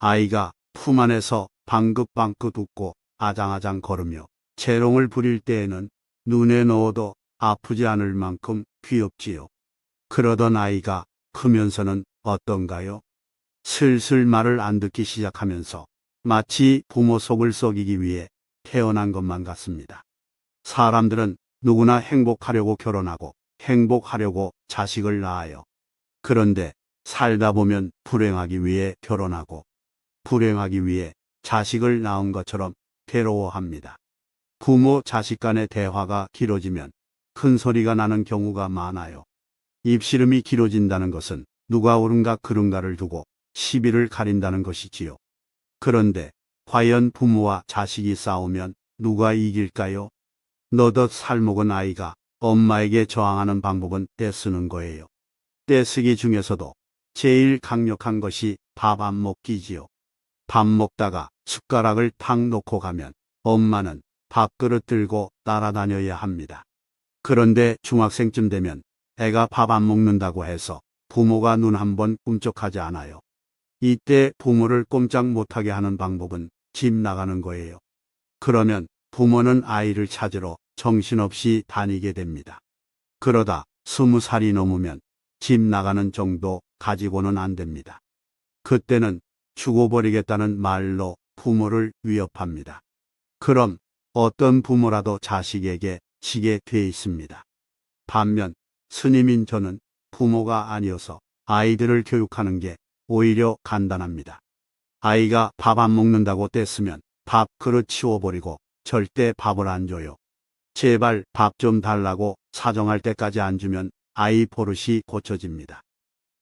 아이가 품 안에서 방긋방긋 웃고 아장아장 걸으며 재롱을 부릴 때에는 눈에 넣어도 아프지 않을 만큼 귀엽지요. 그러던 아이가 크면서는 어떤가요? 슬슬 말을 안 듣기 시작하면서 마치 부모 속을 썩이기 위해 태어난 것만 같습니다. 사람들은 누구나 행복하려고 결혼하고 행복하려고 자식을 낳아요. 그런데 살다 보면 불행하기 위해 결혼하고 불행하기 위해 자식을 낳은 것처럼 괴로워합니다. 부모 자식 간의 대화가 길어지면 큰 소리가 나는 경우가 많아요. 입씨름이 길어진다는 것은 누가 옳은가 그른가를 두고 시비를 가린다는 것이지요. 그런데 과연 부모와 자식이 싸우면 누가 이길까요? 너덧 살먹은 아이가 엄마에게 저항하는 방법은 떼쓰는 거예요. 떼쓰기 중에서도 제일 강력한 것이 밥 안 먹기지요. 밥 먹다가 숟가락을 탁 놓고 가면 엄마는 밥그릇 들고 따라다녀야 합니다. 그런데 중학생쯤 되면 애가 밥 안 먹는다고 해서 부모가 눈 한 번 꿈쩍하지 않아요. 이때 부모를 꼼짝 못하게 하는 방법은 집 나가는 거예요. 그러면 부모는 아이를 찾으러 정신없이 다니게 됩니다. 그러다 스무 살이 넘으면 집 나가는 정도 가지고는 안 됩니다. 그때는 죽어버리겠다는 말로 부모를 위협합니다. 그럼 어떤 부모라도 자식에게 지게 돼 있습니다. 반면 스님인 저는 부모가 아니어서 아이들을 교육하는 게 오히려 간단합니다. 아이가 밥 안 먹는다고 뗐으면 밥 그릇 치워버리고 절대 밥을 안 줘요. 제발 밥 좀 달라고 사정할 때까지 안 주면 아이 버릇이 고쳐집니다.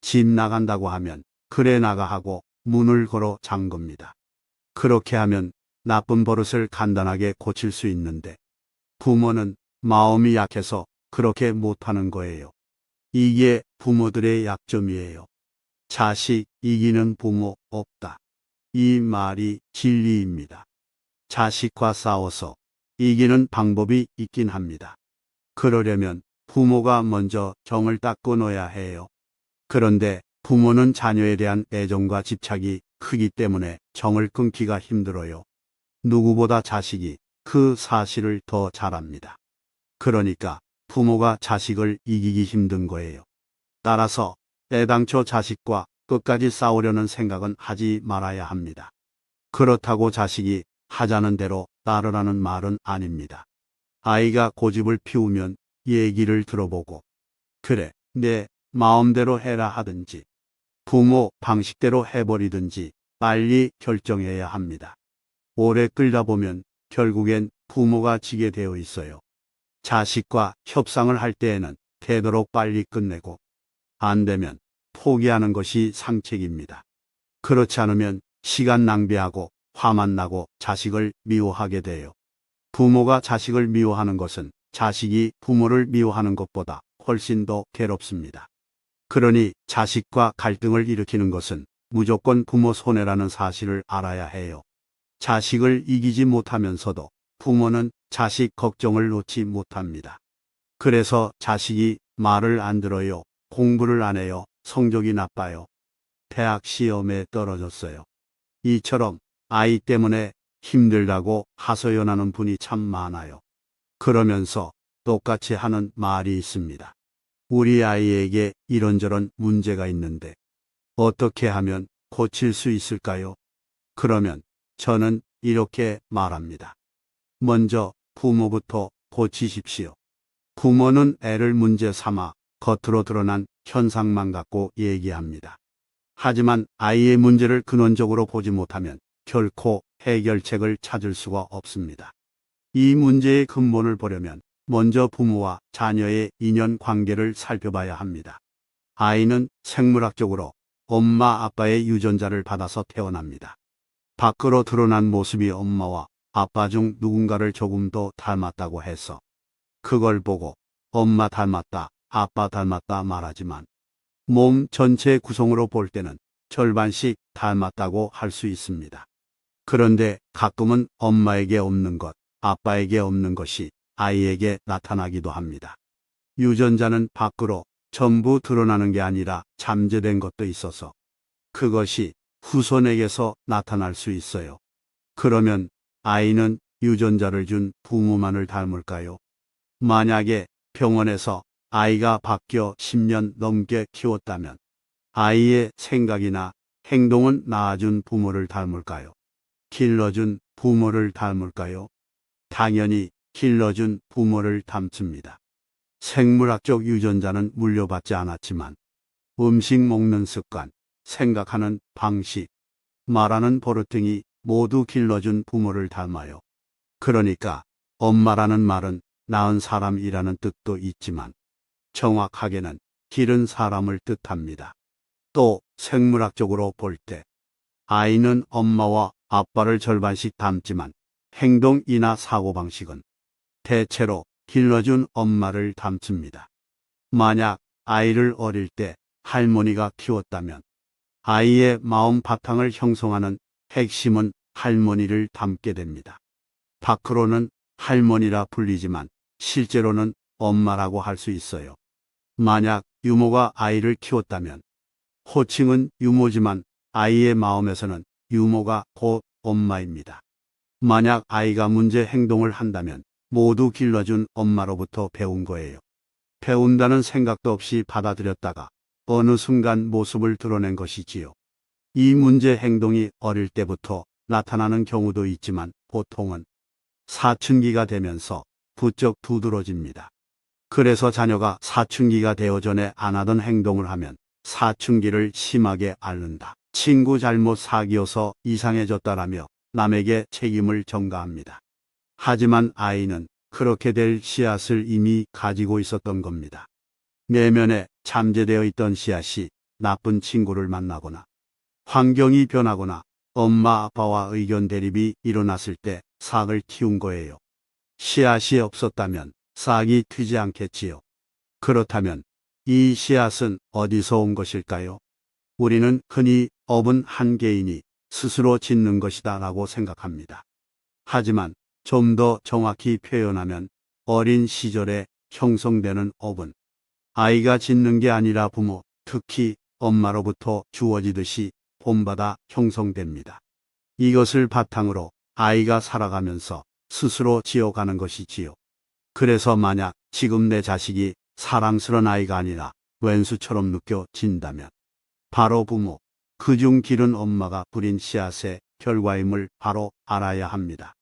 집 나간다고 하면 그래 나가 하고 문을 걸어 잠겁니다. 그렇게 하면 나쁜 버릇을 간단하게 고칠 수 있는데 부모는 마음이 약해서 그렇게 못하는 거예요. 이게 부모들의 약점이에요. 자식 이기는 부모 없다. 이 말이 진리입니다. 자식과 싸워서 이기는 방법이 있긴 합니다. 그러려면 부모가 먼저 정을 딱 끊어야 해요. 그런데 부모는 자녀에 대한 애정과 집착이 크기 때문에 정을 끊기가 힘들어요. 누구보다 자식이 그 사실을 더 잘 압니다. 그러니까 부모가 자식을 이기기 힘든 거예요. 따라서 애당초 자식과 끝까지 싸우려는 생각은 하지 말아야 합니다. 그렇다고 자식이 하자는 대로 따르라는 말은 아닙니다. 아이가 고집을 피우면 얘기를 들어보고, 그래, 내 마음대로 해라 하든지, 부모 방식대로 해버리든지 빨리 결정해야 합니다. 오래 끌다 보면 결국엔 부모가 지게 되어 있어요. 자식과 협상을 할 때에는 되도록 빨리 끝내고, 안 되면 포기하는 것이 상책입니다. 그렇지 않으면 시간 낭비하고 화만 나고 자식을 미워하게 돼요. 부모가 자식을 미워하는 것은 자식이 부모를 미워하는 것보다 훨씬 더 괴롭습니다. 그러니 자식과 갈등을 일으키는 것은 무조건 부모 손해라는 사실을 알아야 해요. 자식을 이기지 못하면서도 부모는 자식 걱정을 놓지 못합니다. 그래서 자식이 말을 안 들어요. 공부를 안 해요. 성적이 나빠요. 대학 시험에 떨어졌어요. 이처럼 아이 때문에 힘들다고 하소연하는 분이 참 많아요. 그러면서 똑같이 하는 말이 있습니다. 우리 아이에게 이런저런 문제가 있는데 어떻게 하면 고칠 수 있을까요? 그러면 저는 이렇게 말합니다. 먼저 부모부터 고치십시오. 부모는 애를 문제 삼아 겉으로 드러난 현상만 갖고 얘기합니다. 하지만 아이의 문제를 근원적으로 보지 못하면 결코 해결책을 찾을 수가 없습니다. 이 문제의 근본을 보려면 먼저 부모와 자녀의 인연 관계를 살펴봐야 합니다. 아이는 생물학적으로 엄마 아빠의 유전자를 받아서 태어납니다. 밖으로 드러난 모습이 엄마와 아빠 중 누군가를 조금 더 닮았다고 해서 그걸 보고 엄마 닮았다, 아빠 닮았다 말하지만 몸 전체 구성으로 볼 때는 절반씩 닮았다고 할 수 있습니다. 그런데 가끔은 엄마에게 없는 것, 아빠에게 없는 것이 아이에게 나타나기도 합니다. 유전자는 밖으로 전부 드러나는 게 아니라 잠재된 것도 있어서 그것이 후손에게서 나타날 수 있어요. 그러면 아이는 유전자를 준 부모만을 닮을까요? 만약에 병원에서 아이가 바뀌어 10년 넘게 키웠다면 아이의 생각이나 행동은 낳아준 부모를 닮을까요? 길러준 부모를 닮을까요? 당연히 길러준 부모를 닮습니다. 생물학적 유전자는 물려받지 않았지만 음식 먹는 습관, 생각하는 방식, 말하는 버릇 등이 모두 길러준 부모를 닮아요. 그러니까 엄마라는 말은 낳은 사람이라는 뜻도 있지만 정확하게는 기른 사람을 뜻합니다. 또 생물학적으로 볼 때 아이는 엄마와 아빠를 절반씩 닮지만 행동이나 사고방식은 대체로 길러준 엄마를 닮습니다. 만약 아이를 어릴 때 할머니가 키웠다면 아이의 마음 바탕을 형성하는 핵심은 할머니를 닮게 됩니다. 밖으로는 할머니라 불리지만 실제로는 엄마라고 할 수 있어요. 만약 유모가 아이를 키웠다면 호칭은 유모지만 아이의 마음에서는 유모가 곧 엄마입니다. 만약 아이가 문제 행동을 한다면 모두 길러준 엄마로부터 배운 거예요. 배운다는 생각도 없이 받아들였다가 어느 순간 모습을 드러낸 것이지요. 이 문제 행동이 어릴 때부터 나타나는 경우도 있지만 보통은 사춘기가 되면서 부쩍 두드러집니다. 그래서 자녀가 사춘기가 되어 전에 안 하던 행동을 하면 사춘기를 심하게 앓는다. 친구 잘못 사귀어서 이상해졌다라며 남에게 책임을 전가합니다. 하지만 아이는 그렇게 될 씨앗을 이미 가지고 있었던 겁니다. 내면에 잠재되어 있던 씨앗이 나쁜 친구를 만나거나 환경이 변하거나 엄마 아빠와 의견 대립이 일어났을 때 싹을 틔운 거예요. 씨앗이 없었다면 싹이 트지 않겠지요. 그렇다면 이 씨앗은 어디서 온 것일까요? 우리는 흔히 업은 한 개인이 스스로 짓는 것이다 라고 생각합니다. 하지만 좀 더 정확히 표현하면 어린 시절에 형성되는 업은 아이가 짓는 게 아니라 부모, 특히 엄마로부터 주어지듯이 본받아 형성됩니다. 이것을 바탕으로 아이가 살아가면서 스스로 지어가는 것이지요. 그래서 만약 지금 내 자식이 사랑스런 아이가 아니라 왼수처럼 느껴진다면 바로 부모, 그중 기른 엄마가 부린 씨앗의 결과임을 바로 알아야 합니다.